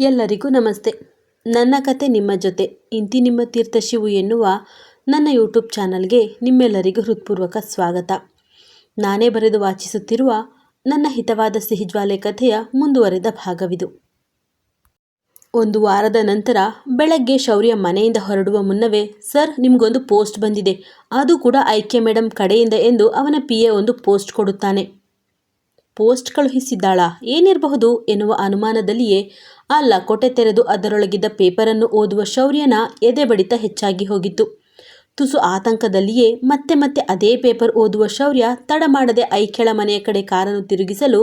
ಎಲ್ಲರಿಗೂ ನಮಸ್ತೆ. ನನ್ನ ಕತೆ ನಿಮ್ಮ ಜೊತೆ. ಇಂತಿ ನಿಮ್ಮ ತೀರ್ಥಶಿವು ಎನ್ನುವ ನನ್ನ ಯೂಟ್ಯೂಬ್ ಚಾನಲ್ಗೆ ನಿಮ್ಮೆಲ್ಲರಿಗೂ ಹೃತ್ಪೂರ್ವಕ ಸ್ವಾಗತ. ನಾನೇ ಬರೆದು ವಾಚಿಸುತ್ತಿರುವ ನನ್ನ ಹಿತವಾದ ಸಿಹಿಜ್ವಾಲೆ ಕಥೆಯ ಮುಂದುವರೆದ ಭಾಗವಿದು. ಒಂದು ವಾರದ ನಂತರ ಬೆಳಗ್ಗೆ ಶೌರ್ಯ ಮನೆಯಿಂದ ಹೊರಡುವ ಮುನ್ನವೇ, ಸರ್, ನಿಮಗೊಂದು ಪೋಸ್ಟ್ ಬಂದಿದೆ. ಅದು ಕೂಡ ಐಕ್ಯ ಮೇಡಮ್ ಕಡೆಯಿಂದ ಎಂದು ಅವನ ಪಿ ಎ ಒಂದು ಪೋಸ್ಟ್ ಕೊಡುತ್ತಾನೆ. ಪೋಸ್ಟ್ ಕಳುಹಿಸಿದ್ದಾಳಾ? ಏನಿರಬಹುದು ಎನ್ನುವ ಅನುಮಾನದಲ್ಲಿಯೇ ಆ ಲಕೋಟೆ ತೆರೆದು ಅದರೊಳಗಿದ್ದ ಪೇಪರನ್ನು ಓದುವ ಶೌರ್ಯನ ಎದೆ ಬಡಿತ ಹೆಚ್ಚಾಗಿ ಹೋಗಿತ್ತು. ತುಸು ಆತಂಕದಲ್ಲಿಯೇ ಮತ್ತೆ ಮತ್ತೆ ಅದೇ ಪೇಪರ್ ಓದುವ ಶೌರ್ಯ ತಡ ಮಾಡದೆ ಐಕೆಳ ಮನೆಯ ಕಡೆ ಕಾರನ್ನು ತಿರುಗಿಸಲು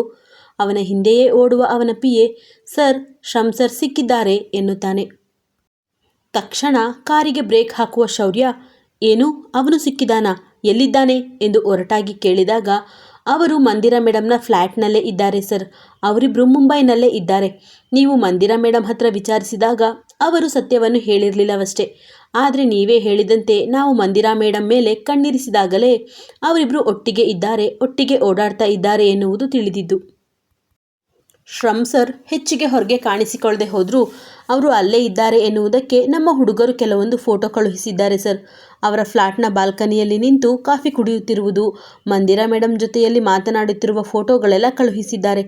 ಅವನ ಹಿಂದೆಯೇ ಓಡುವ ಅವನ ಪಿಯೆ, ಸರ್, ಶಂಸರ್ ಸರ್ ಸಿಕ್ಕಿದ್ದಾರೆ ಎನ್ನುತ್ತಾನೆ. ತಕ್ಷಣ ಕಾರಿಗೆ ಬ್ರೇಕ್ ಹಾಕುವ ಶೌರ್ಯ, ಏನು, ಅವನು ಸಿಕ್ಕಿದಾನಾ? ಎಲ್ಲಿದ್ದಾನೆ? ಎಂದು ಒರಟಾಗಿ ಕೇಳಿದಾಗ ಅವರು ಮಂದಿರ ಮೇಡಮ್ನ ಫ್ಲ್ಯಾಟ್ನಲ್ಲೇ ಇದ್ದಾರೆ, ಸರ್. ಅವರಿಬ್ಬರು ಮುಂಬೈನಲ್ಲೇ ಇದ್ದಾರೆ. ನೀವು ಮಂದಿರ ಮೇಡಮ್ ಹತ್ರ ವಿಚಾರಿಸಿದಾಗ ಅವರು ಸತ್ಯವನ್ನು ಹೇಳಿರಲಿಲ್ಲವಷ್ಟೇ. ಆದರೆ ನೀವೇ ಹೇಳಿದಂತೆ ನಾವು ಮಂದಿರಾ ಮೇಡಮ್ ಮೇಲೆ ಕಣ್ಣಿರಿಸಿದಾಗಲೇ ಅವರಿಬ್ಬರು ಒಟ್ಟಿಗೆ ಇದ್ದಾರೆ, ಒಟ್ಟಿಗೆ ಓಡಾಡ್ತಾ ಇದ್ದಾರೆ ಎನ್ನುವುದು ತಿಳಿದಿದ್ದು. ಶ್ರಮ್ ಸರ್ ಹೆಚ್ಚಿಗೆ ಹೊರಗೆ ಕಾಣಿಸಿಕೊಳ್ಳದೆ ಹೋದರೂ ಅವರು ಅಲ್ಲೇ ಇದ್ದಾರೆ ಎನ್ನುವುದಕ್ಕೆ ನಮ್ಮ ಹುಡುಗರು ಕೆಲವೊಂದು ಫೋಟೋ ಕಳುಹಿಸಿದ್ದಾರೆ ಸರ್. ಅವರ ಫ್ಲ್ಯಾಟ್ನ ಬಾಲ್ಕನಿಯಲ್ಲಿ ನಿಂತು ಕಾಫಿ ಕುಡಿಯುತ್ತಿರುವುದು, ಮಂದಿರ ಮೇಡಮ್ ಜೊತೆಯಲ್ಲಿ ಮಾತನಾಡುತ್ತಿರುವ ಫೋಟೋಗಳೆಲ್ಲ ಕಳುಹಿಸಿದ್ದಾರೆ.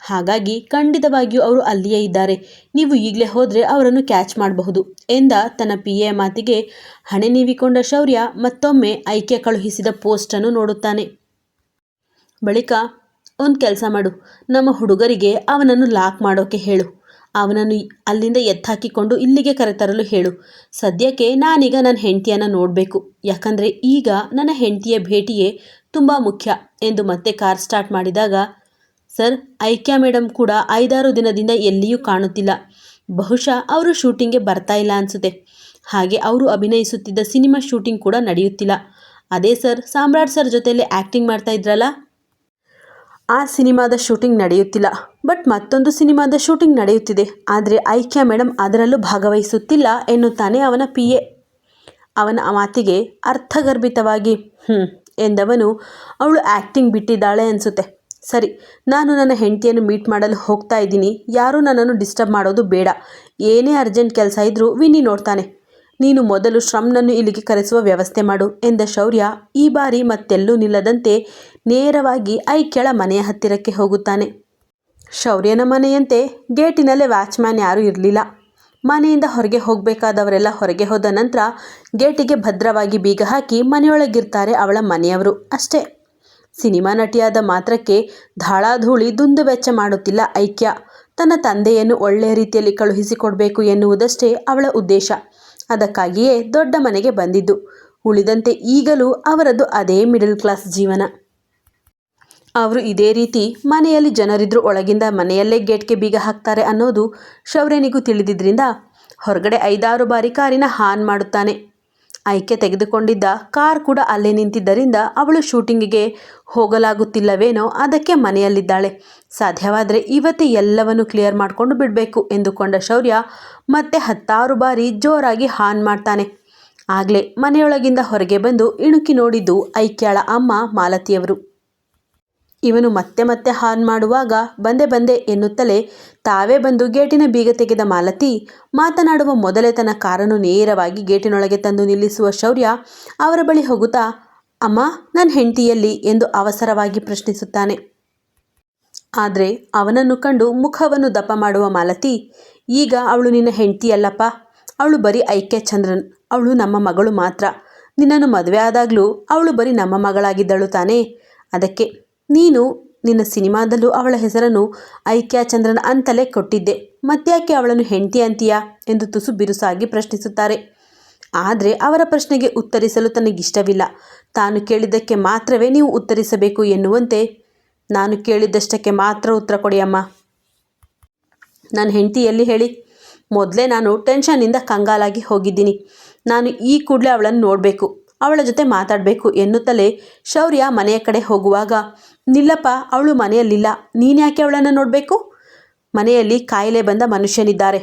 ಹಾಗಾಗಿ ಖಂಡಿತವಾಗಿಯೂ ಅವರು ಅಲ್ಲಿಯೇ ಇದ್ದಾರೆ. ನೀವು ಈಗಲೇ ಹೋದರೆ ಅವರನ್ನು ಕ್ಯಾಚ್ ಮಾಡಬಹುದು ಎಂದ ತನ್ನ ಪಿ ಎ ಮಾತಿಗೆ ಹಣೆ ನೀವಿಕೊಂಡ ಶೌರ್ಯ ಮತ್ತೊಮ್ಮೆ ಐಕ್ಯ ಕಳುಹಿಸಿದ ಪೋಸ್ಟನ್ನು ನೋಡುತ್ತಾನೆ. ಬಳಿಕ ಒಂದು ಕೆಲಸ ಮಾಡು. ನಮ್ಮ ಹುಡುಗರಿಗೆ ಅವನನ್ನು ಲಾಕ್ ಮಾಡೋಕೆ ಹೇಳು. ಅವನನ್ನು ಅಲ್ಲಿಂದ ಎತ್ತಾಕಿಕೊಂಡು ಇಲ್ಲಿಗೆ ಕರೆತರಲು ಹೇಳು. ಸದ್ಯಕ್ಕೆ ನಾನೀಗ ನನ್ನ ಹೆಂಡತಿಯನ್ನು ನೋಡಬೇಕು. ಯಾಕಂದರೆ ಈಗ ನನ್ನ ಹೆಂಡತಿಯ ಭೇಟಿಯೇ ತುಂಬ ಮುಖ್ಯ ಎಂದು ಮತ್ತೆ ಕಾರ್ ಸ್ಟಾರ್ಟ್ ಮಾಡಿದಾಗ, ಸರ್, ಐಕ್ಯಾ ಮೇಡಮ್ ಕೂಡ ಐದಾರು ದಿನದಿಂದ ಎಲ್ಲಿಯೂ ಕಾಣುತ್ತಿಲ್ಲ. ಬಹುಶಃ ಅವರು ಶೂಟಿಂಗ್ಗೆ ಬರ್ತಾ ಇಲ್ಲ ಅನಿಸುತ್ತೆ. ಹಾಗೆ ಅವರು ಅಭಿನಯಿಸುತ್ತಿದ್ದ ಸಿನಿಮಾ ಶೂಟಿಂಗ್ ಕೂಡ ನಡೆಯುತ್ತಿಲ್ಲ. ಅದೇ ಸರ್, ಸಾಮ್ರಾಟ್ ಸರ್ ಜೊತೆಯಲ್ಲಿ ಆ್ಯಕ್ಟಿಂಗ್ ಮಾಡ್ತಾ ಇದ್ರಲ್ಲ? ಆ ಸಿನಿಮಾದ ಶೂಟಿಂಗ್ ನಡೆಯುತ್ತಿಲ್ಲ. ಬಟ್ ಮತ್ತೊಂದು ಸಿನಿಮಾದ ಶೂಟಿಂಗ್ ನಡೆಯುತ್ತಿದೆ. ಆದರೆ ಐಕ್ಯ ಮೇಡಮ್ ಅದರಲ್ಲೂ ಭಾಗವಹಿಸುತ್ತಿಲ್ಲ ಎನ್ನುತ್ತಾನೆ ಅವನ ಪಿ ಎ. ಅವನ ಮಾತಿಗೆ ಅರ್ಥಗರ್ಭಿತವಾಗಿ ಹ್ಞೂ ಎಂದವನು ಅವಳು ಆ್ಯಕ್ಟಿಂಗ್ ಬಿಟ್ಟಿದ್ದಾಳೆ ಅನಿಸುತ್ತೆ. ಸರಿ, ನಾನು ನನ್ನ ಹೆಂಡತಿಯನ್ನು ಮೀಟ್ ಮಾಡಲು ಹೋಗ್ತಾ ಇದ್ದೀನಿ. ಯಾರೂ ನನ್ನನ್ನು ಡಿಸ್ಟರ್ಬ್ ಮಾಡೋದು ಬೇಡ. ಏನೇ ಅರ್ಜೆಂಟ್ ಕೆಲಸ ಇದ್ದರೂ ವಿನಿ ನೋಡ್ತಾನೆ. ನೀನು ಮೊದಲು ಶ್ರಮ್ನನ್ನು ಇಲ್ಲಿಗೆ ಕರೆಸುವ ವ್ಯವಸ್ಥೆ ಮಾಡು, ಎಂದ ಶೌರ್ಯ. ಈ ಬಾರಿ ಮತ್ತೆಲ್ಲೂ ನಿಲ್ಲದಂತೆ ನೇರವಾಗಿ ಐಕ್ಯಳ ಮನೆಯ ಹತ್ತಿರಕ್ಕೆ ಹೋಗುತ್ತಾನೆ. ಶೌರ್ಯನ ಮನೆಯಂತೆ ಗೇಟಿನಲ್ಲೇ ವ್ಯಾಚ್ಮ್ಯಾನ್ ಯಾರೂ ಇರಲಿಲ್ಲ. ಮನೆಯಿಂದ ಹೊರಗೆ ಹೋಗಬೇಕಾದವರೆಲ್ಲ ಹೊರಗೆ ಹೋದ ನಂತರ ಗೇಟಿಗೆ ಭದ್ರವಾಗಿ ಬೀಗ ಹಾಕಿ ಮನೆಯೊಳಗಿರ್ತಾರೆ ಅವಳ ಮನೆಯವರು ಅಷ್ಟೇ. ಸಿನಿಮಾ ನಟಿಯಾದ ಮಾತ್ರಕ್ಕೆ ಧಾಳಾಧೂಳಿ ದುಂದು ವೆಚ್ಚ ಮಾಡುತ್ತಿಲ್ಲ ಐಕ್ಯ. ತನ್ನ ತಂದೆಯನ್ನು ಒಳ್ಳೆಯ ರೀತಿಯಲ್ಲಿ ಕಳುಹಿಸಿಕೊಡಬೇಕು ಎನ್ನುವುದಷ್ಟೇ ಅವಳ ಉದ್ದೇಶ. ಅದಕ್ಕಾಗಿಯೇ ದೊಡ್ಡ ಮನೆಗೆ ಬಂದಿದ್ದು. ಉಳಿದಂತೆ ಈಗಲೂ ಅವರದು ಅದೇ ಮಿಡಲ್ ಕ್ಲಾಸ್ ಜೀವನ. ಅವರು ಇದೇ ರೀತಿ ಮನೆಯಲ್ಲಿ ಜನರಿದ್ರು ಒಳಗಿಂದ ಮನೆಯಲ್ಲೇ ಗೇಟ್ಗೆ ಬೀಗ ಹಾಕ್ತಾರೆ ಅನ್ನೋದು ಶೌರ್ಯನಿಗೂ ತಿಳಿದಿದ್ದರಿಂದ ಹೊರಗಡೆ ಐದಾರು ಬಾರಿ ಕಾರಿನ ಹಾನ್ ಮಾಡುತ್ತಾನೆ. ಆಯ್ಕೆ ತೆಗೆದುಕೊಂಡಿದ್ದ ಕಾರ್ ಕೂಡ ಅಲ್ಲೇ ನಿಂತಿದ್ದರಿಂದ ಅವಳು ಶೂಟಿಂಗಿಗೆ ಹೋಗಲಾಗುತ್ತಿಲ್ಲವೇನೋ ಅದಕ್ಕೆ ಮನೆಯಲ್ಲಿದ್ದಾಳೆ. ಸಾಧ್ಯವಾದರೆ ಇವತ್ತೇ ಎಲ್ಲವನ್ನು ಕ್ಲಿಯರ್ ಮಾಡಿಕೊಂಡು ಬಿಡಬೇಕು ಎಂದುಕೊಂಡ ಶೌರ್ಯ ಮತ್ತೆ ಹತ್ತಾರು ಬಾರಿ ಜೋರಾಗಿ ಹಾನ್ ಮಾಡ್ತಾನೆ. ಆಗಲೇ ಮನೆಯೊಳಗಿಂದ ಹೊರಗೆ ಬಂದು ಇಣುಕಿ ನೋಡಿದ್ದು ಐಕ್ಯಾಳ ಅಮ್ಮ ಮಾಲತಿಯವರು. ಇವನು ಮತ್ತೆ ಮತ್ತೆ ಹಾನ್ ಮಾಡುವಾಗ ಬಂದೆ ಬಂದೆ ಎನ್ನುತ್ತಲೇ ತಾವೇ ಬಂದು ಗೇಟಿನ ಬೀಗ ತೆಗೆದ ಮಾಲತಿ ಮಾತನಾಡುವ ಮೊದಲೇ ತನ್ನ ಕಾರನ್ನು ನೇರವಾಗಿ ಗೇಟಿನೊಳಗೆ ತಂದು ನಿಲ್ಲಿಸುವ ಶೌರ್ಯ ಅವರ ಬಳಿ ಹೋಗುತ್ತಾ, ಅಮ್ಮ ನನ್ನ ಹೆಂಡತಿಯಲ್ಲಿ ಎಂದು ಅವಸರವಾಗಿ ಪ್ರಶ್ನಿಸುತ್ತಾನೆ. ಆದರೆ ಅವನನ್ನು ಕಂಡು ಮುಖವನ್ನು ದಪ್ಪ ಮಾಡುವ ಮಾಲತಿ, ಈಗ ಅವಳು ನಿನ್ನ ಹೆಂಡತಿಯಲ್ಲಪ್ಪ, ಅವಳು ಬರೀ ಐಕ್ಯ ಚಂದ್ರನ್ ಅವಳು ನಮ್ಮ ಮಗಳು ಮಾತ್ರ. ನಿನ್ನನ್ನು ಮದುವೆ ಆದಾಗಲೂ ಅವಳು ಬರೀ ನಮ್ಮ ಮಗಳಾಗಿದ್ದಳು ತಾನೇ. ಅದಕ್ಕೆ ನೀನು ನಿನ್ನ ಸಿನಿಮಾದಲ್ಲೂ ಅವಳ ಹೆಸರನ್ನು ಐಕ್ಯ ಚಂದ್ರನ್ ಅಂತಲೇ ಕೊಟ್ಟಿದ್ದೆ. ಮತ್ತ್ಯಾಕೆ ಅವಳನ್ನು ಹೆಂಡತಿ ಅಂತೀಯಾ ಎಂದು ತುಸು ಬಿರುಸಾಗಿ ಪ್ರಶ್ನಿಸುತ್ತಾರೆ. ಆದರೆ ಅವರ ಪ್ರಶ್ನೆಗೆ ಉತ್ತರಿಸಲು ತನಗಿಷ್ಟವಿಲ್ಲ. ತಾನು ಕೇಳಿದ್ದಕ್ಕೆ ಮಾತ್ರವೇ ನೀವು ಉತ್ತರಿಸಬೇಕು ಎನ್ನುವಂತೆ ನಾನು ಕೇಳಿದ್ದಷ್ಟಕ್ಕೆ ಮಾತ್ರ ಉತ್ತರ ಕೊಡಿಯಮ್ಮ. ನನ್ನ ಹೆಂಡತಿ ಎಲ್ಲಿ ಹೇಳಿ? ಮೊದಲೇ ನಾನು ಟೆನ್ಷನ್ನಿಂದ ಕಂಗಾಲಾಗಿ ಹೋಗಿದ್ದೀನಿ. ನಾನು ಈ ಕೂಡಲೇ ಅವಳನ್ನು ನೋಡಬೇಕು. ಅವಳ ಜೊತೆ ಮಾತಾಡಬೇಕು ಎನ್ನುತ್ತಲೇ ಶೌರ್ಯ ಮನೆಯ ಕಡೆ ಹೋಗುವಾಗ, ನಿಲ್ಲಪ್ಪ, ಅವಳು ಮನೆಯಲ್ಲಿಲ್ಲ ನೀನ್ಯಾಕೆ ಅವಳನ್ನು ನೋಡಬೇಕು? ಮನೆಯಲ್ಲಿ ಕಾಯಿಲೆ ಬಂದ ಮನುಷ್ಯನಿದ್ದಾರೆ.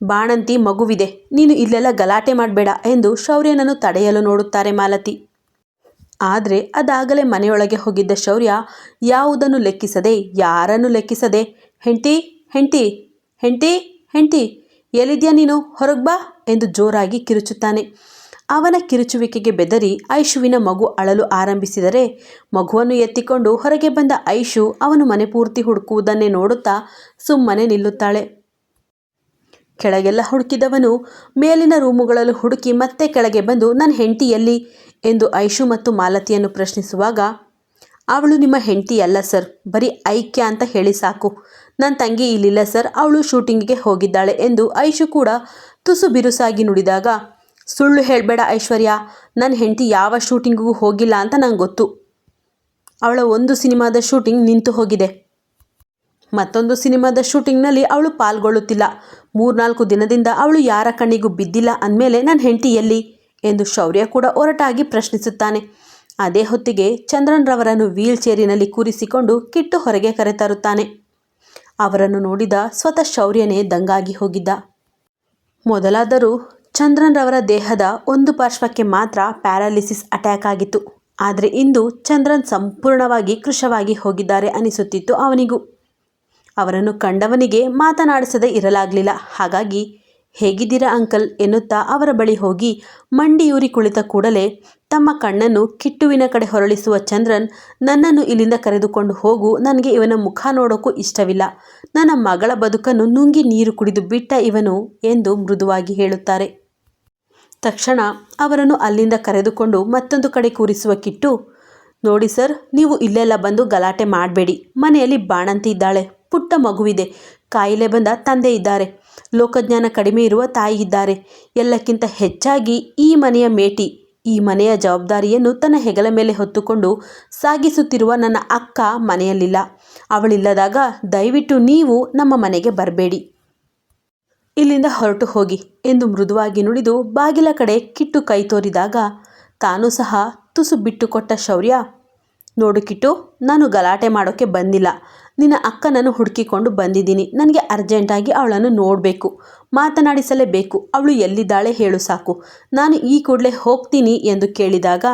ಬಾಣಂತಿ ಮಗುವಿದೆ, ನೀನು ಇಲ್ಲೆಲ್ಲ ಗಲಾಟೆ ಮಾಡಬೇಡ ಎಂದು ಶೌರ್ಯನನ್ನು ತಡೆಯಲು ನೋಡುತ್ತಾರೆ ಮಾಲತಿ. ಆದರೆ ಅದಾಗಲೇ ಮನೆಯೊಳಗೆ ಹೋಗಿದ್ದ ಶೌರ್ಯ ಯಾವುದನ್ನು ಲೆಕ್ಕಿಸದೆ, ಯಾರನ್ನು ಲೆಕ್ಕಿಸದೆ, ಹೆಂಡ್ತಿ ಹೆಂಡ್ತಿ ಹೆಂಡ್ತಿ ಹೆಂಡ್ತಿ, ಎಲ್ಲಿದ್ಯಾ ನೀನು? ಹೊರಗೆ ಬಾ ಎಂದು ಜೋರಾಗಿ ಕಿರುಚುತ್ತಾನೆ. ಅವನ ಕಿರುಚುವಿಕೆಗೆ ಬೆದರಿ ಐಶುವಿನ ಮಗು ಅಳಲು ಆರಂಭಿಸಿದರೆ ಮಗುವನ್ನು ಎತ್ತಿಕೊಂಡು ಹೊರಗೆ ಬಂದ ಐಶು ಅವನು ಮನೆ ಪೂರ್ತಿ ಹುಡುಕುವುದನ್ನೇ ನೋಡುತ್ತಾ ಸುಮ್ಮನೆ ನಿಲ್ಲುತ್ತಾಳೆ. ಕೆಳಗೆಲ್ಲ ಹುಡುಕಿದವನು ಮೇಲಿನ ರೂಮುಗಳಲ್ಲಿ ಹುಡುಕಿ ಮತ್ತೆ ಕೆಳಗೆ ಬಂದು, ನನ್ನ ಹೆಂಡತಿಯಲ್ಲಿ ಎಂದು ಐಶು ಮತ್ತು ಮಾಲತಿಯನ್ನು ಪ್ರಶ್ನಿಸುವಾಗ, ಅವಳು ನಿಮ್ಮ ಹೆಂಡತಿ ಅಲ್ಲ ಸರ್, ಬರೀ ಐಕ್ಯ ಅಂತ ಹೇಳಿ ಸಾಕು. ನನ್ನ ತಂಗಿ ಇಲ್ಲಿಲ್ಲ ಸರ್, ಅವಳು ಶೂಟಿಂಗಿಗೆ ಹೋಗಿದ್ದಾಳೆ ಎಂದು ಐಶು ಕೂಡ ತುಸು ಬಿರುಸಾಗಿ ನುಡಿದಾಗ ಸುಳ್ಳು ಹೇಳಬೇಡ ಐಶ್ವರ್ಯ. ನನ್ನ ಹೆಂಡತಿ ಯಾವ ಶೂಟಿಂಗಿಗೂ ಹೋಗಿಲ್ಲ ಅಂತ ನಂಗೆ ಗೊತ್ತು. ಅವಳ ಒಂದು ಸಿನಿಮಾದ ಶೂಟಿಂಗ್ ನಿಂತು ಹೋಗಿದೆ. ಮತ್ತೊಂದು ಸಿನಿಮಾದ ಶೂಟಿಂಗ್ನಲ್ಲಿ ಅವಳು ಪಾಲ್ಗೊಳ್ಳುತ್ತಿಲ್ಲ. ಮೂರ್ನಾಲ್ಕು ದಿನದಿಂದ ಅವಳು ಯಾರ ಕಣ್ಣಿಗೂ ಬಿದ್ದಿಲ್ಲ ಅಂದಮೇಲೆ ನನ್ನ ಹೆಂಡತಿ ಎಲ್ಲಿ? ಎಂದು ಶೌರ್ಯ ಕೂಡ ಒರಟಾಗಿ ಪ್ರಶ್ನಿಸುತ್ತಾನೆ. ಅದೇ ಹೊತ್ತಿಗೆ ಚಂದ್ರನ್ ರವರನ್ನು ವೀಲ್ ಚೇರಿನಲ್ಲಿ ಕೂರಿಸಿಕೊಂಡು ಕಿಟ್ಟು ಹೊರಗೆ ಕರೆತರುತ್ತಾನೆ ಅವರನ್ನು ನೋಡಿದ ಸ್ವತಃ ಶೌರ್ಯನೇ ದಂಗಾಗಿ ಹೋಗಿದ್ದ. ಮೊದಲಾದರೂ ಚಂದ್ರನ್ ರವರ ದೇಹದ ಒಂದು ಪಾರ್ಶ್ವಕ್ಕೆ ಮಾತ್ರ ಪ್ಯಾರಾಲಿಸಿಸ್ ಅಟ್ಯಾಕ್ ಆಗಿತ್ತು. ಆದರೆ ಇಂದು ಚಂದ್ರನ್ ಸಂಪೂರ್ಣವಾಗಿ ಕೃಶವಾಗಿ ಹೋಗಿದ್ದಾರೆ ಅನಿಸುತ್ತಿತ್ತು ಅವನಿಗೂ. ಅವರನ್ನು ಕಂಡವನಿಗೆ ಮಾತನಾಡಿಸದೇ ಇರಲಾಗಲಿಲ್ಲ. ಹಾಗಾಗಿ, ಹೇಗಿದ್ದೀರಾ ಅಂಕಲ್? ಎನ್ನುತ್ತಾ ಅವರ ಬಳಿ ಹೋಗಿ ಮಂಡಿಯೂರಿ ಕುಳಿತ ಕೂಡಲೇ ತಮ್ಮ ಕಣ್ಣನ್ನು ಕಿಟ್ಟುವಿನ ಕಡೆ ಹೊರಳಿಸುವ ಚಂದ್ರನ್, ನನ್ನನ್ನು ಇಲ್ಲಿಂದ ಕರೆದುಕೊಂಡು ಹೋಗು, ನನಗೆ ಇವನ ಮುಖ ನೋಡೋಕ್ಕೂ ಇಷ್ಟವಿಲ್ಲ. ನನ್ನ ಮಗಳ ಬದುಕನ್ನು ನುಂಗಿ ನೀರು ಕುಡಿದು ಬಿಟ್ಟ ಇವನು ಎಂದು ಮೃದುವಾಗಿ ಹೇಳುತ್ತಾರೆ. ತಕ್ಷಣ ಅವರನ್ನು ಅಲ್ಲಿಂದ ಕರೆದುಕೊಂಡು ಮತ್ತೊಂದು ಕಡೆ ಕೂರಿಸುವ ಕಿಟ್ಟು, ನೋಡಿ ಸರ್, ನೀವು ಇಲ್ಲೆಲ್ಲ ಬಂದು ಗಲಾಟೆ ಮಾಡಬೇಡಿ. ಮನೆಯಲ್ಲಿ ಬಾಣಂತಿ ಇದ್ದಾಳೆ. ಪುಟ್ಟ ಮಗುವಿದೆ. ಕಾಯಿಲೆ ಬಂದ ತಂದೆ ಇದ್ದಾರೆ. ಲೋಕಜ್ಞಾನ ಕಡಿಮೆ ಇರುವ ತಾಯಿ ಇದ್ದಾರೆ. ಎಲ್ಲಕ್ಕಿಂತ ಹೆಚ್ಚಾಗಿ ಈ ಮನೆಯ ಮೇಟಿ. ಈ ಮನೆಯ ಜವಾಬ್ದಾರಿಯನ್ನು ತನ್ನ ಹೆಗಲ ಮೇಲೆ ಹೊತ್ತುಕೊಂಡು ಸಾಗಿಸುತ್ತಿರುವ ನನ್ನ ಅಕ್ಕ ಮನೆಯಲ್ಲಿಲ್ಲ. ಅವಳಿಲ್ಲದಾಗ ದಯವಿಟ್ಟು ನೀವು ನಮ್ಮ ಮನೆಗೆ ಬರಬೇಡಿ. ಇಲ್ಲಿಂದ ಹೊರಟು ಹೋಗಿ ಎಂದು ಮೃದುವಾಗಿ ನುಡಿದು ಬಾಗಿಲ ಕಡೆ ಕಿಟ್ಟು ಕೈ ತೋರಿದಾಗ ತಾನೂ ಸಹ ತುಸು ಬಿಟ್ಟುಕೊಟ್ಟ ಶೌರ್ಯ, ನೋಡು ಕಿಟ್ಟು, ನಾನು ಗಲಾಟೆ ಮಾಡೋಕ್ಕೆ ಬಂದಿಲ್ಲ. ನಿನ್ನ ಅಕ್ಕನನ್ನು ಹುಡುಕಿಕೊಂಡು ಬಂದಿದ್ದೀನಿ. ನನಗೆ ಅರ್ಜೆಂಟಾಗಿ ಅವಳನ್ನು ನೋಡಬೇಕು, ಮಾತನಾಡಿಸಲೇಬೇಕು. ಅವಳು ಎಲ್ಲಿದ್ದಾಳೆ ಹೇಳು ಸಾಕು. ನಾನು ಈ ಕೂಡಲೇ ಹೋಗ್ತೀನಿ ಎಂದು ಕೇಳಿದಾಗ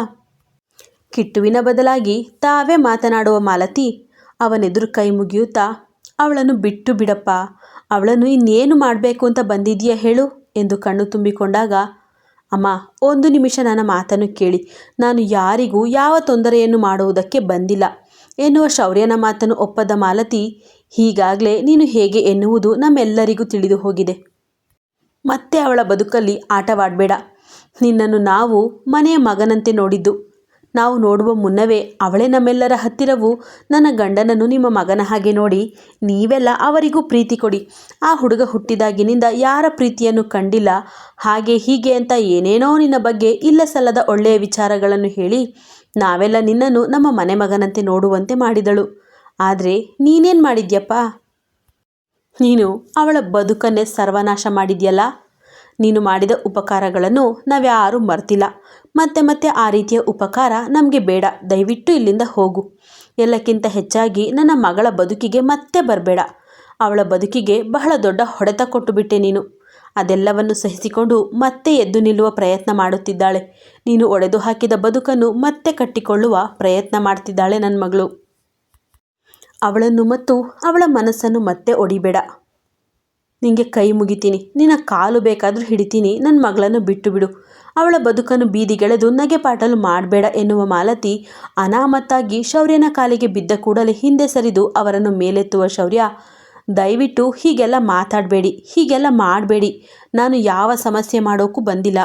ಕಿಟ್ಟುವಿನ ಬದಲಾಗಿ ತಾವೇ ಮಾತನಾಡುವ ಮಾಲತಿ ಅವನೆದುರು ಕೈ ಮುಗಿಯುತ್ತಾ, ಅವಳನ್ನು ಬಿಟ್ಟು ಬಿಡಪ್ಪ ಅವಳನ್ನು ಇನ್ನೇನು ಮಾಡಬೇಕು ಅಂತ ಬಂದಿದೆಯಾ ಹೇಳು ಎಂದು ಕಣ್ಣು ತುಂಬಿಕೊಂಡಾಗ, ಅಮ್ಮ, ಒಂದು ನಿಮಿಷ ನನ್ನ ಮಾತನ್ನು ಕೇಳಿ. ನಾನು ಯಾರಿಗೂ ಯಾವ ತೊಂದರೆಯನ್ನು ಮಾಡುವುದಕ್ಕೆ ಬಂದಿಲ್ಲ. ಎನ್ನುವ ಶೌರ್ಯನ ಮಾತನ್ನು ಒಪ್ಪದ ಮಾಲತಿ, ಹೀಗಾಗಲೇ ನೀನು ಹೇಗೆ ಎನ್ನುವುದು ನಮ್ಮೆಲ್ಲರಿಗೂ ತಿಳಿದು ಹೋಗಿದೆ. ಮತ್ತೆ ಅವಳ ಬದುಕಲ್ಲಿ ಆಟವಾಡಬೇಡ. ನಿನ್ನನ್ನು ನಾವು ಮನೆಯ ಮಗನಂತೆ ನೋಡಿದ್ದು. ನಾವು ನೋಡುವ ಮುನ್ನವೇ ಅವಳೇ ನಮ್ಮೆಲ್ಲರ ಹತ್ತಿರವೂ. ನನ್ನ ಗಂಡನನ್ನು ನಿಮ್ಮ ಮಗನ ಹಾಗೆ ನೋಡಿ, ನೀವೆಲ್ಲ ಅವರಿಗೂ ಪ್ರೀತಿ ಕೊಡಿ. ಆ ಹುಡುಗ ಹುಟ್ಟಿದಾಗಿನಿಂದ ಯಾರ ಪ್ರೀತಿಯನ್ನು ಕಂಡಿಲ್ಲ. ಹಾಗೆ ಹೀಗೆ ಅಂತ ಏನೇನೋ ನಿನ್ನ ಬಗ್ಗೆ ಇಲ್ಲ ಸಲ್ಲದ ಒಳ್ಳೆಯ ವಿಚಾರಗಳನ್ನು ಹೇಳಿ, ನಾವೆಲ್ಲ ನಿನ್ನನ್ನು ನಮ್ಮ ಮನೆ ಮಗನಂತೆ ನೋಡುವಂತೆ ಮಾಡಿದಳು. ಆದರೆ ನೀನೇನು ಮಾಡಿದ್ಯಪ್ಪ? ನೀನು ಅವಳ ಬದುಕನ್ನೇ ಸರ್ವನಾಶ ಮಾಡಿದ್ಯಲ್ಲ? ನೀನು ಮಾಡಿದ ಉಪಕಾರಗಳನ್ನು ನಾವ್ಯಾರೂ ಮರ್ತಿಲ್ಲ. ಮತ್ತೆ ಮತ್ತೆ ಆ ರೀತಿಯ ಉಪಕಾರ ನಮಗೆ ಬೇಡ. ದಯವಿಟ್ಟು ಇಲ್ಲಿಂದ ಹೋಗು. ಎಲ್ಲಕ್ಕಿಂತ ಹೆಚ್ಚಾಗಿ ನನ್ನ ಮಗಳ ಬದುಕಿಗೆ ಮತ್ತೆ ಬರಬೇಡ. ಅವಳ ಬದುಕಿಗೆ ಬಹಳ ದೊಡ್ಡ ಹೊಡೆತ ಕೊಟ್ಟುಬಿಟ್ಟೆ ನೀನು. ಅದೆಲ್ಲವನ್ನು ಸಹಿಸಿಕೊಂಡು ಮತ್ತೆ ಎದ್ದು ನಿಲ್ಲುವ ಪ್ರಯತ್ನ ಮಾಡುತ್ತಿದ್ದಾಳೆ. ನೀನು ಒಡೆದು ಹಾಕಿದ ಬದುಕನ್ನು ಮತ್ತೆ ಕಟ್ಟಿಕೊಳ್ಳುವ ಪ್ರಯತ್ನ ಮಾಡ್ತಿದ್ದಾಳೆ ನನ್ನ ಮಗಳು. ಅವಳನ್ನು ಮತ್ತು ಅವಳ ಮನಸ್ಸನ್ನು ಮತ್ತೆ ಒಡಿಬೇಡ. ನಿಂಗೆ ಕೈ ಮುಗಿತೀನಿ, ನಿನ್ನ ಕಾಲು ಬೇಕಾದರೂ ಹಿಡಿತೀನಿ ನನ್ನ ಮಗಳನ್ನು ಬಿಟ್ಟು ಬಿಡು ಅವಳ ಬದುಕನ್ನು ಬೀದಿಗೆಳೆದು ನಗೆಪಾಟಲು ಮಾಡಬೇಡ ಎನ್ನುವ ಮಾಲತಿ ಅನಾಮತ್ತಾಗಿ ಶೌರ್ಯನ ಕಾಲಿಗೆ ಬಿದ್ದ ಕೂಡಲೇ ಹಿಂದೆ ಸರಿದು ಅವರನ್ನು ಮೇಲೆತ್ತುವ ಶೌರ್ಯ. ದಯವಿಟ್ಟು ಹೀಗೆಲ್ಲ ಮಾತಾಡಬೇಡಿ, ಹೀಗೆಲ್ಲ ಮಾಡಬೇಡಿ. ನಾನು ಯಾವ ಸಮಸ್ಯೆ ಮಾಡೋಕ್ಕೂ ಬಂದಿಲ್ಲ.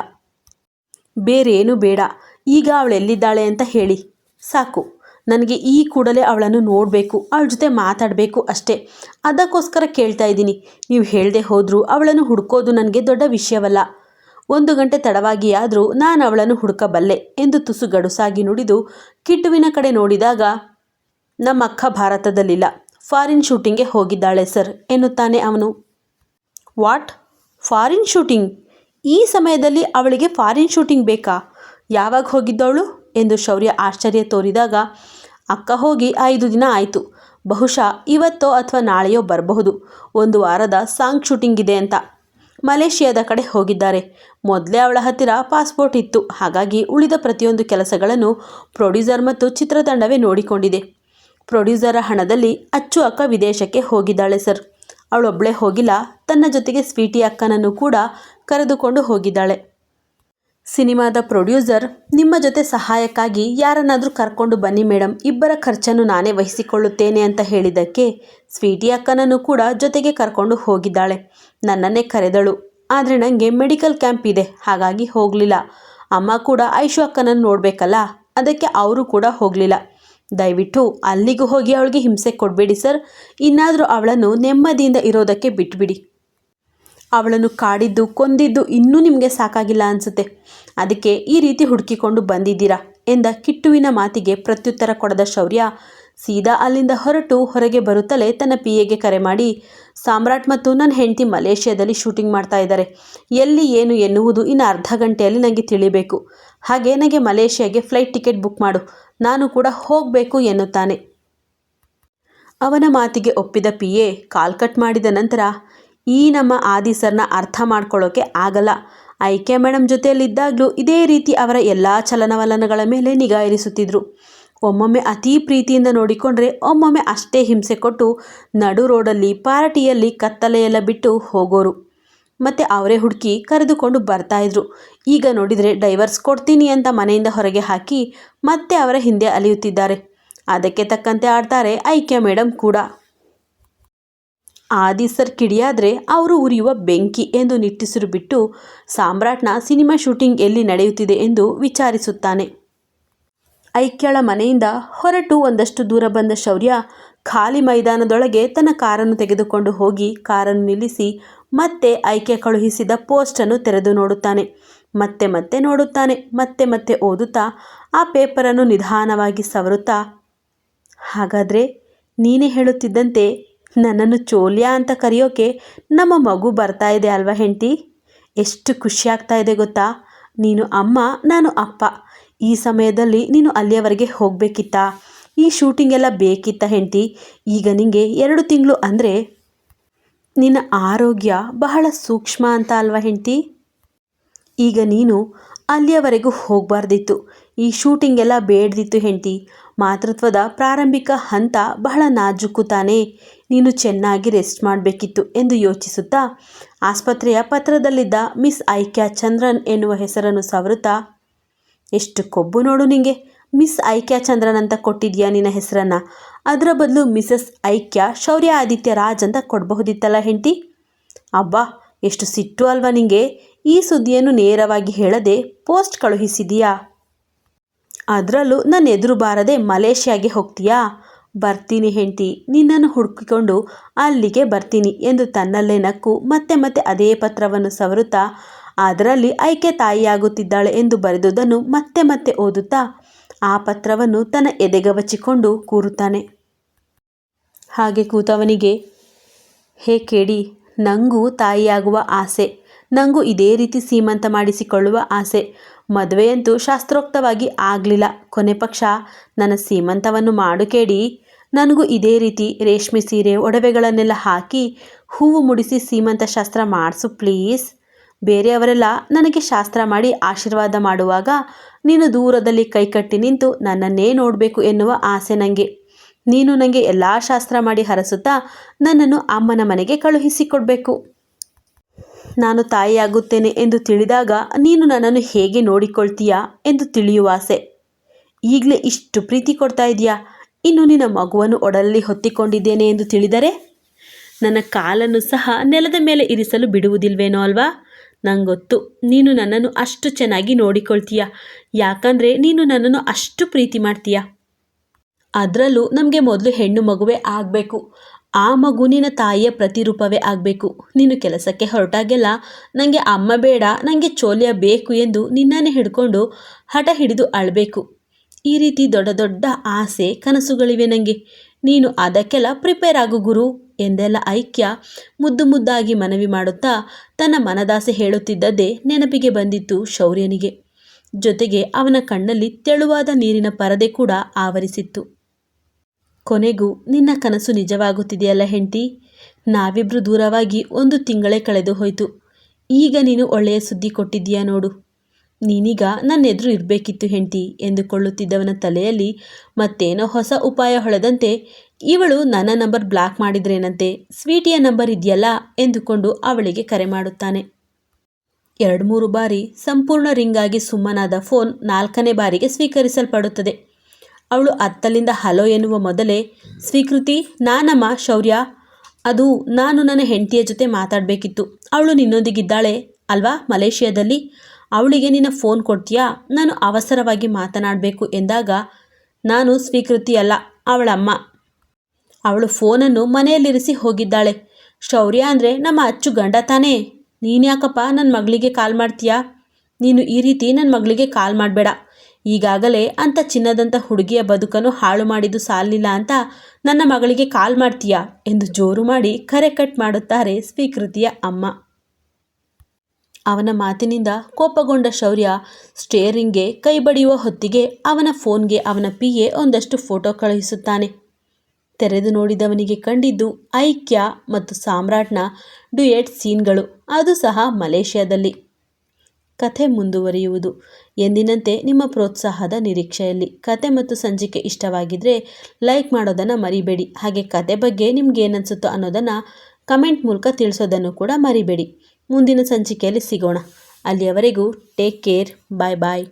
ಬೇರೇನೂ ಬೇಡ. ಈಗ ಅವಳೆಲ್ಲಿದ್ದಾಳೆ ಅಂತ ಹೇಳಿ. ಸಾಕು. ನನಗೆ ಈ ಕೂಡಲೇ ಅವಳನ್ನು ನೋಡಬೇಕು, ಅವಳ ಜೊತೆ ಮಾತಾಡಬೇಕು ಅಷ್ಟೇ. ಅದಕ್ಕೋಸ್ಕರ ಕೇಳ್ತಾ ಇದ್ದೀನಿ. ನೀವು ಹೇಳದೆ ಹೋದರೂ ಅವಳನ್ನು ಹುಡುಕೋದು ನನಗೆ ದೊಡ್ಡ ವಿಷಯವಲ್ಲ. ಒಂದು ಗಂಟೆ ತಡವಾಗಿ ಆದರೂ ನಾನು ಅವಳನ್ನು ಹುಡುಕಬಲ್ಲೆ ಎಂದು ತುಸು ಗಡುಸಾಗಿ ನುಡಿದು ಕಿಟ್ಟುವಿನ ಕಡೆ ನೋಡಿದಾಗ, ನಮ್ಮ ಅಕ್ಕ ಭಾರತದಲ್ಲಿಲ್ಲ. ಫಾರಿನ್ ಶೂಟಿಂಗ್ಗೆ ಹೋಗಿದ್ದಾಳೆ ಸರ್ ಎನ್ನುತ್ತಾನೆ ಅವನು. ವಾಟ್? Foreign shooting? ಈ ಸಮಯದಲ್ಲಿ ಅವಳಿಗೆ ಫಾರಿನ್ ಶೂಟಿಂಗ್ ಬೇಕಾ? ಯಾವಾಗ ಹೋಗಿದ್ದವಳು? ಎಂದು ಶೌರ್ಯ ಆಶ್ಚರ್ಯ ತೋರಿದಾಗ, ಅಕ್ಕ ಹೋಗಿ ಐದು ದಿನ ಆಯಿತು. ಬಹುಶಃ ಇವತ್ತೋ ಅಥವಾ ನಾಳೆಯೋ ಬರಬಹುದು. ಒಂದು ವಾರದ ಸಾಂಗ್ ಶೂಟಿಂಗ್ ಇದೆ ಅಂತ. ಮಲೇಷಿಯಾದ ಕಡೆ ಹೋಗಿದ್ದಾರೆ. ಮೊದಲೇ ಅವಳ ಹತ್ತಿರ ಪಾಸ್ಪೋರ್ಟ್ ಇತ್ತು. ಹಾಗಾಗಿ ಉಳಿದ ಪ್ರತಿಯೊಂದು ಕೆಲಸಗಳನ್ನು ಪ್ರೊಡ್ಯೂಸರ್ ಮತ್ತು ಚಿತ್ರತಂಡವೇ ನೋಡಿಕೊಂಡಿದೆ. ಪ್ರೊಡ್ಯೂಸರ ಹಣದಲ್ಲಿ ಅಚ್ಚು ಅಕ್ಕ ವಿದೇಶಕ್ಕೆ ಹೋಗಿದ್ದಾಳೆ ಸರ್. ಅವಳೊಬ್ಬಳೇ ಹೋಗಿಲ್ಲ. ತನ್ನ ಜೊತೆಗೆ ಸ್ವೀಟಿ ಅಕ್ಕನನ್ನು ಕೂಡ ಕರೆದುಕೊಂಡು ಹೋಗಿದ್ದಾಳೆ. ಸಿನಿಮಾದ ಪ್ರೊಡ್ಯೂಸರ್, ನಿಮ್ಮ ಜೊತೆ ಸಹಾಯಕ್ಕಾಗಿ ಯಾರನ್ನಾದರೂ ಕರ್ಕೊಂಡು ಬನ್ನಿ ಮೇಡಮ್ ಇಬ್ಬರ ಖರ್ಚನ್ನು ನಾನೇ ವಹಿಸಿಕೊಳ್ಳುತ್ತೇನೆ ಅಂತ ಹೇಳಿದ್ದಕ್ಕೆ ಸ್ವೀಟಿ ಅಕ್ಕನನ್ನು ಕೂಡ ಜೊತೆಗೆ ಕರ್ಕೊಂಡು ಹೋಗಿದ್ದಾಳೆ. ನನ್ನನ್ನೇ ಕರೆದಳು. ಆದರೆ ನನಗೆ ಮೆಡಿಕಲ್ ಕ್ಯಾಂಪ್ ಇದೆ, ಹಾಗಾಗಿ ಹೋಗಲಿಲ್ಲ. ಅಮ್ಮ ಕೂಡ ಐಶು ಅಕ್ಕನನ್ನು ನೋಡಬೇಕಲ್ಲ, ಅದಕ್ಕೆ ಅವರು ಕೂಡ ಹೋಗಲಿಲ್ಲ. ದಯವಿಟ್ಟು ಅಲ್ಲಿಗೂ ಹೋಗಿ ಅವಳಿಗೆ ಹಿಂಸೆ ಕೊಡಬೇಡಿ ಸರ್. ಇನ್ನಾದರೂ ಅವಳನ್ನು ನೆಮ್ಮದಿಯಿಂದ ಇರೋದಕ್ಕೆ ಬಿಟ್ಬಿಡಿ. ಅವಳನ್ನು ಕಾಡಿದ್ದು, ಕೊಂದಿದ್ದು ಇನ್ನೂ ನಿಮಗೆ ಸಾಕಾಗಿಲ್ಲ ಅನಿಸುತ್ತೆ. ಅದಕ್ಕೆ ಈ ರೀತಿ ಹುಡುಕಿಕೊಂಡು ಬಂದಿದ್ದೀರಾ? ಎಂದ ಕಿಟ್ಟುವಿನ ಮಾತಿಗೆ ಪ್ರತ್ಯುತ್ತರ ಕೊಡದ ಶೌರ್ಯ ಸೀದಾ ಅಲ್ಲಿಂದ ಹೊರಟು ಹೊರಗೆ ಬರುತ್ತಲೇ ತನ್ನ ಪಿ ಎಗೆ ಕರೆ ಮಾಡಿ, ಸಾಮ್ರಾಟ್ ಮತ್ತು ನನ್ನ ಹೆಂಡತಿ ಮಲೇಷ್ಯಾದಲ್ಲಿ ಶೂಟಿಂಗ್ ಮಾಡ್ತಾ ಇದ್ದಾರೆ. ಎಲ್ಲಿ ಏನು ಎನ್ನುವುದು ಇನ್ನು ಅರ್ಧ ಗಂಟೆಯಲ್ಲಿ ನನಗೆ ತಿಳಿಬೇಕು. ಹಾಗೆ ನನಗೆ ಮಲೇಷ್ಯಾಗೆ ಫ್ಲೈಟ್ ಟಿಕೆಟ್ ಬುಕ್ ಮಾಡು, ನಾನು ಕೂಡ ಹೋಗಬೇಕು ಎನ್ನುತ್ತಾನೆ. ಅವನ ಮಾತಿಗೆ ಒಪ್ಪಿದ ಪಿ ಎ ಕಾಲ್ ಕಟ್ ಮಾಡಿದ ನಂತರ ಈ ನಮ್ಮ ಆದಿ ಸರ್ನ ಅರ್ಥ ಮಾಡ್ಕೊಳ್ಳೋಕೆ ಆಗಲ್ಲ. ಐಕೆ ಮೇಡಮ್ ಜೊತೆಯಲ್ಲಿದ್ದಾಗಲೂ ಇದೇ ರೀತಿ ಅವರ ಎಲ್ಲ ಚಲನವಲನಗಳ ಮೇಲೆ ನಿಗಾ ಇರಿಸುತ್ತಿದ್ದರು ಒಮ್ಮೊಮ್ಮೆ ಅತೀ ಪ್ರೀತಿಯಿಂದ ನೋಡಿಕೊಂಡ್ರೆ ಒಮ್ಮೊಮ್ಮೆ ಅಷ್ಟೇ ಹಿಂಸೆ ಕೊಟ್ಟು ನಡು ರೋಡಲ್ಲಿ ಪಾರ್ಟಿಯಲ್ಲಿ ಕತ್ತಲೆಯೆಲ್ಲ ಬಿಟ್ಟು ಹೋಗೋರು. ಮತ್ತು ಅವರೇ ಹುಡುಕಿ ಕರೆದುಕೊಂಡು ಬರ್ತಾಯಿದ್ರು ಈಗ ನೋಡಿದರೆ ಡೈವರ್ಸ್ ಕೊಡ್ತೀನಿ ಅಂತ ಮನೆಯಿಂದ ಹೊರಗೆ ಹಾಕಿ ಮತ್ತೆ ಅವರ ಹಿಂದೆ ಅಲಿಯುತ್ತಿದ್ದಾರೆ. ಅದಕ್ಕೆ ತಕ್ಕಂತೆ ಆಡ್ತಾರೆ ಐಕ್ಯ ಮೇಡಮ್ ಕೂಡ. ಆದಿ ಸರ್ ಕಿಡಿಯಾದರೆ ಅವರು ಉರಿಯುವ ಬೆಂಕಿ ಎಂದು ನಿಟ್ಟಿಸಿರು ಬಿಟ್ಟು ಸಾಮ್ರಾಟ್ನ ಸಿನಿಮಾ ಶೂಟಿಂಗ್ ಎಲ್ಲಿ ನಡೆಯುತ್ತಿದೆ ಎಂದು ವಿಚಾರಿಸುತ್ತಾನೆ. ಐಕ್ಯಳ ಮನೆಯಿಂದ ಹೊರಟು ಒಂದಷ್ಟು ದೂರ ಬಂದ ಶೌರ್ಯ ಖಾಲಿ ಮೈದಾನದೊಳಗೆ ತನ್ನ ಕಾರನ್ನು ತೆಗೆದುಕೊಂಡು ಹೋಗಿ ಕಾರನ್ನು ನಿಲ್ಲಿಸಿ ಮತ್ತೆ ಐಕ್ಯ ಕಳುಹಿಸಿದ ಪೋಸ್ಟನ್ನು ತೆರೆದು ನೋಡುತ್ತಾನೆ. ಮತ್ತೆ ಮತ್ತೆ ನೋಡುತ್ತಾನೆ, ಮತ್ತೆ ಮತ್ತೆ ಓದುತ್ತಾ ಆ ಪೇಪರನ್ನು ನಿಧಾನವಾಗಿ ಸವರುತ್ತಾ, ಹಾಗಾದರೆ ನೀನೇ ಹೇಳುತ್ತಿದ್ದಂತೆ ನನ್ನನ್ನು ಚೋಲ್ಯ ಅಂತ ಕರೆಯೋಕೆ ನಮ್ಮ ಮಗು ಬರ್ತಾ ಇದೆ ಅಲ್ವಾ ಹೆಂಡತಿ? ಎಷ್ಟು ಖುಷಿ ಆಗ್ತಾ ಇದೆ ಗೊತ್ತಾ? ನೀನು ಅಮ್ಮ, ನಾನು ಅಪ್ಪ. ಈ ಸಮಯದಲ್ಲಿ ನೀನು ಅಲ್ಲಿಯವರೆಗೆ ಹೋಗಬೇಕಿತ್ತಾ? ಈ ಶೂಟಿಂಗ್ ಎಲ್ಲ ಬೇಕಿತ್ತ ಹೆಂಡತಿ? ಈಗ ನಿನಗೆ ಎರಡು ತಿಂಗಳು ಅಂದರೆ ನಿನ್ನ ಆರೋಗ್ಯ ಬಹಳ ಸೂಕ್ಷ್ಮ ಅಂತ ಅಲ್ವಾ ಹೆಂಡತಿ? ಈಗ ನೀನು ಅಲ್ಲಿಯವರೆಗೂ ಹೋಗಬಾರ್ದಿತ್ತು. ಈ ಶೂಟಿಂಗ್ ಎಲ್ಲ ಬೇಡ್ದಿತ್ತು ಹೆಂಡತಿ. ಮಾತೃತ್ವದ ಪ್ರಾರಂಭಿಕ ಹಂತ ಬಹಳ ನಾಜುಕು ತಾನೇ ನೀನು ಚೆನ್ನಾಗಿ ರೆಸ್ಟ್ ಮಾಡಬೇಕಿತ್ತು ಎಂದು ಯೋಚಿಸುತ್ತಾ ಆಸ್ಪತ್ರೆಯ ಪತ್ರದಲ್ಲಿದ್ದ ಮಿಸ್ ಐಕ್ಯಾ ಚಂದ್ರನ್ ಎನ್ನುವ ಹೆಸರನ್ನು ಸವರುತ್ತಾ, ಎಷ್ಟು ಕೊಬ್ಬು ನೋಡು ನಿಂಗೆ. ಮಿಸ್ ಐಕ್ಯಾ ಚಂದ್ರನ್ ಅಂತ ಕೊಟ್ಟಿದ್ಯಾ ನಿನ್ನ ಹೆಸರನ್ನು? ಅದರ ಬದಲು ಮಿಸಸ್ ಐಕ್ಯ ಶೌರ್ಯ ಆದಿತ್ಯ ರಾಜ್ ಅಂತ ಕೊಡಬಹುದಿತ್ತಲ್ಲ ಹೆಂಡತಿ? ಅಬ್ಬಾ ಎಷ್ಟು ಸಿಟ್ಟು ಅಲ್ವಾ ನಿಂಗೆ. ಈ ಸುದ್ದಿಯನ್ನು ನೇರವಾಗಿ ಹೇಳದೆ ಪೋಸ್ಟ್ ಕಳುಹಿಸಿದೀಯಾ ಅದರಲ್ಲೂ ನನ್ನ ಎದುರು ಬಾರದೆ ಮಲೇಷ್ಯಾಗೆ ಹೋಗ್ತೀಯಾ? ಬರ್ತೀನಿ ಹೆಂಡತಿ, ನಿನ್ನನ್ನು ಹುಡುಕಿಕೊಂಡು ಅಲ್ಲಿಗೆ ಬರ್ತೀನಿ ಎಂದು ತನ್ನಲ್ಲೇ ನಕ್ಕು ಮತ್ತೆ ಮತ್ತೆ ಅದೇ ಪತ್ರವನ್ನು ಸವರುತ್ತಾ, ಅದರಲ್ಲಿ ಐಕೆ ತಾಯಿಯಾಗುತ್ತಿದ್ದಾಳೆ ಎಂದು ಬರೆದುದನ್ನು ಮತ್ತೆ ಮತ್ತೆ ಓದುತ್ತಾ, ಆ ಪತ್ರವನ್ನು ತನ್ನ ಎದೆಗವಚಿಕೊಂಡು ಕೂರುತ್ತಾನೆ. ಹಾಗೆ ಕೂತವನಿಗೆ, ಹೇ ಕೇಳಿ ನಂಗೂ ತಾಯಿಯಾಗುವ ಆಸೆ. ನನಗೂ ಇದೇ ರೀತಿ ಸೀಮಂತ ಮಾಡಿಸಿಕೊಳ್ಳುವ ಆಸೆ. ಮದುವೆಯಂತೂ ಶಾಸ್ತ್ರೋಕ್ತವಾಗಿ ಆಗಲಿಲ್ಲ. ಕೊನೆ ಪಕ್ಷ ನನ್ನ ಸೀಮಂತವನ್ನು ಮಾಡು ಕೇಳಿ ನನಗೂ ಇದೇ ರೀತಿ ರೇಷ್ಮೆ ಸೀರೆ, ಒಡವೆಗಳನ್ನೆಲ್ಲ ಹಾಕಿ ಹೂವು ಮುಡಿಸಿ ಸೀಮಂತ ಶಾಸ್ತ್ರ ಮಾಡಿಸು ಪ್ಲೀಸ್. ಬೇರೆಯವರೆಲ್ಲ ನನಗೆ ಶಾಸ್ತ್ರ ಮಾಡಿ ಆಶೀರ್ವಾದ ಮಾಡುವಾಗ ನೀನು ದೂರದಲ್ಲಿ ಕೈಕಟ್ಟಿ ನಿಂತು ನನ್ನನ್ನೇ ನೋಡಬೇಕು ಎನ್ನುವ ಆಸೆ ನನಗೆ ನೀನು ನನಗೆ ಎಲ್ಲ ಶಾಸ್ತ್ರ ಮಾಡಿ ಹರಸುತ್ತಾ ನನ್ನನ್ನು ಅಮ್ಮನ ಮನೆಗೆ ಕಳುಹಿಸಿಕೊಡ್ಬೇಕು. ನಾನು ತಾಯಿಯಾಗುತ್ತೇನೆ ಎಂದು ತಿಳಿದಾಗ, ನೀನು ನನ್ನನ್ನು ಹೇಗೆ ನೋಡಿಕೊಳ್ತೀಯಾ ಎಂದು ತಿಳಿಯುವ ಆಸೆ ಈಗಲೇ ಇಷ್ಟು ಪ್ರೀತಿ ಕೊಡ್ತಾ ಇದೆಯಾ ಇನ್ನು ನಿನ್ನ ಮಗುವನ್ನು ಒಡಲಲ್ಲಿ ಹೊತ್ತಿಕೊಂಡಿದ್ದೇನೆ ಎಂದು ತಿಳಿದರೆ? ನನ್ನ ಕಾಲನ್ನು ಸಹ ನೆಲದ ಮೇಲೆ ಇರಿಸಲು ಬಿಡುವುದಿಲ್ವೇನೋ ಅಲ್ವಾ? ನಂಗೊತ್ತು, ನೀನು ನನ್ನನ್ನು ಅಷ್ಟು ಚೆನ್ನಾಗಿ ನೋಡಿಕೊಳ್ತೀಯ? ಯಾಕಂದರೆ ನೀನು ನನ್ನನ್ನು ಅಷ್ಟು ಪ್ರೀತಿ ಮಾಡ್ತೀಯ? ಅದರಲ್ಲೂ ನಮಗೆ ಮೊದಲು ಹೆಣ್ಣು ಮಗುವೇ ಆಗಬೇಕು. ಆ ಮಗುನಿನ ತಾಯಿಯ ಪ್ರತಿರೂಪವೇ ಆಗಬೇಕು. ನೀನು ಕೆಲಸಕ್ಕೆ ಹೊರಟಾಗೆಲ್ಲ ನನಗೆ ಅಮ್ಮ ಬೇಡ ನನಗೆ ಚೋಲ್ಯ ಬೇಕು ಎಂದು ನಿನ್ನನ್ನೇ ಹಿಡ್ಕೊಂಡು ಹಠ ಹಿಡಿದು ಅಳಬೇಕು. ಈ ರೀತಿ ದೊಡ್ಡ ದೊಡ್ಡ ಆಸೆ ಕನಸುಗಳಿವೆ ನನಗೆ ನೀನು ಅದಕ್ಕೆಲ್ಲ ಪ್ರಿಪೇರ್ ಆಗು ಗುರು ಎಂದೆಲ್ಲ ಐಕ್ಯ ಮುದ್ದು ಮುದ್ದಾಗಿ ಮನವಿ ಮಾಡುತ್ತಾ ತನ್ನ ಮನದಾಸೆ ಹೇಳುತ್ತಿದ್ದದ್ದೇ ನೆನಪಿಗೆ ಬಂದಿತ್ತು ಶೌರ್ಯನಿಗೆ. ಜೊತೆಗೆ ಅವನ ಕಣ್ಣಲ್ಲಿ ತೆಳುವಾದ ನೀರಿನ ಪರದೆ ಕೂಡ ಆವರಿಸಿತ್ತು. ಕೊನೆಗೂ ನಿನ್ನ ಕನಸು ನಿಜವಾಗುತ್ತಿದೆಯಲ್ಲ ಹೆಂಡತಿ? ನಾವಿಬ್ರು ದೂರವಾಗಿ ಒಂದು ತಿಂಗಳೇ ಕಳೆದು ಹೋಯಿತು. ಈಗ ನೀನು ಒಳ್ಳೆಯ ಸುದ್ದಿ ಕೊಟ್ಟಿದ್ದೀಯಾ ನೋಡು. ನೀನೀಗ ನನ್ನೆದುರು ಇರಬೇಕಿತ್ತು ಹೆಂಡತಿ ಎಂದುಕೊಳ್ಳುತ್ತಿದ್ದವನ ತಲೆಯಲ್ಲಿ ಮತ್ತೇನೋ ಹೊಸ ಉಪಾಯ ಹೊಳೆದಂತೆ ಇವಳು ನನ್ನ ನಂಬರ್ ಬ್ಲಾಕ್ ಮಾಡಿದ್ರೇನಂತೆ? ಸ್ವೀಟಿಯ ನಂಬರ್ ಇದೆಯಲ್ಲ ಎಂದುಕೊಂಡು ಅವಳಿಗೆ ಕರೆ ಮಾಡುತ್ತಾನೆ. ಎರಡು ಮೂರು ಬಾರಿ ಸಂಪೂರ್ಣ ರಿಂಗಾಗಿ ಸುಮ್ಮನಾದ ಫೋನ್ ನಾಲ್ಕನೇ ಬಾರಿಗೆ ಸ್ವೀಕರಿಸಲ್ಪಡುತ್ತದೆ. ಅವಳು ಅತ್ತಲಿಂದ ಹಲೋ ಎನ್ನುವ ಮೊದಲೇ, ಸ್ವೀಕೃತಿ ನಾನಮ್ಮ ಶೌರ್ಯ. ಅದು ನಾನು ನನ್ನ ಹೆಂಡತಿಯ ಜೊತೆ ಮಾತಾಡಬೇಕಿತ್ತು. ಅವಳು ನಿನ್ನೊಂದಿಗಿದ್ದಾಳೆ ಅಲ್ವಾ ಮಲೇಷಿಯಾದಲ್ಲಿ? ಅವಳಿಗೆ ನಿನ್ನ ಫೋನ್ ಕೊಡ್ತೀಯಾ? ನಾನು ಅವಸರವಾಗಿ ಮಾತನಾಡಬೇಕು ಎಂದಾಗ, ನಾನು ಸ್ವೀಕೃತಿ ಅಲ್ಲ, ಅವಳಮ್ಮ. ಅವಳು ಫೋನನ್ನು ಮನೆಯಲ್ಲಿರಿಸಿ ಹೋಗಿದ್ದಾಳೆ. ಶೌರ್ಯ ಅಂದರೆ ನಮ್ಮ ಅಚ್ಚು ಗಂಡ ತಾನೇ. ನೀನ್ಯಾಕಪ್ಪ ನನ್ನ ಮಗಳಿಗೆ ಕಾಲ್ ಮಾಡ್ತೀಯಾ? ನೀನು ಈ ರೀತಿ ನನ್ನ ಮಗಳಿಗೆ ಕಾಲ್ ಮಾಡಬೇಡ. ಈಗಾಗಲೇ ಅಂಥ ಚಿನ್ನದಂಥ ಹುಡುಗಿಯ ಬದುಕನ್ನು ಹಾಳು ಮಾಡಿದ್ದು ಸಾಲಿಲ್ಲ ಅಂತ ನನ್ನ ಮಗಳಿಗೆ ಕಾಲ್ ಮಾಡ್ತೀಯಾ ಎಂದು ಜೋರು ಮಾಡಿ ಕರೆ ಕಟ್ ಮಾಡುತ್ತಾರೆ ಸ್ವೀಕೃತಿಯ ಅಮ್ಮ. ಅವನ ಮಾತಿನಿಂದ ಕೋಪಗೊಂಡ ಶೌರ್ಯ ಸ್ಟೇರಿಂಗ್ಗೆ ಕೈ ಬಡಿಯುವ ಹೊತ್ತಿಗೆ ಅವನ ಫೋನ್ಗೆ ಅವನ ಪಿ ಎ ಒಂದಷ್ಟು ಫೋಟೋ ಕಳುಹಿಸುತ್ತಾನೆ. ತೆರೆದು ನೋಡಿದವನಿಗೆ ಕಂಡಿದ್ದು ಐಕ್ಯ ಮತ್ತು ಸಾಮ್ರಾಟ್ನ ಡುಯೆಟ್ ಸೀನ್ಗಳು, ಅದು ಸಹ ಮಲೇಷ್ಯಾದಲ್ಲಿ. ಕಥೆ ಮುಂದುವರಿಯುವುದು. ಎಂದಿನಂತೆ ನಿಮ್ಮ ಪ್ರೋತ್ಸಾಹದ ನಿರೀಕ್ಷೆಯಲ್ಲಿ ಕತೆ ಮತ್ತು ಸಂಚಿಕೆ ಇಷ್ಟವಾಗಿದ್ದರೆ ಲೈಕ್ ಮಾಡೋದನ್ನು ಮರಿಬೇಡಿ. ಹಾಗೆ ಕತೆ ಬಗ್ಗೆ ನಿಮ್ಗೆ ಏನನ್ಸುತ್ತೋ ಅನ್ನೋದನ್ನು ಕಮೆಂಟ್ ಮೂಲಕ ತಿಳಿಸೋದನ್ನು ಕೂಡ ಮರಿಬೇಡಿ. ಮುಂದಿನ ಸಂಚಿಕೆಯಲ್ಲಿ ಸಿಗೋಣ. ಅಲ್ಲಿಯವರೆಗೂ ಟೇಕ್ ಕೇರ್ ಬಾಯ್ ಬಾಯ್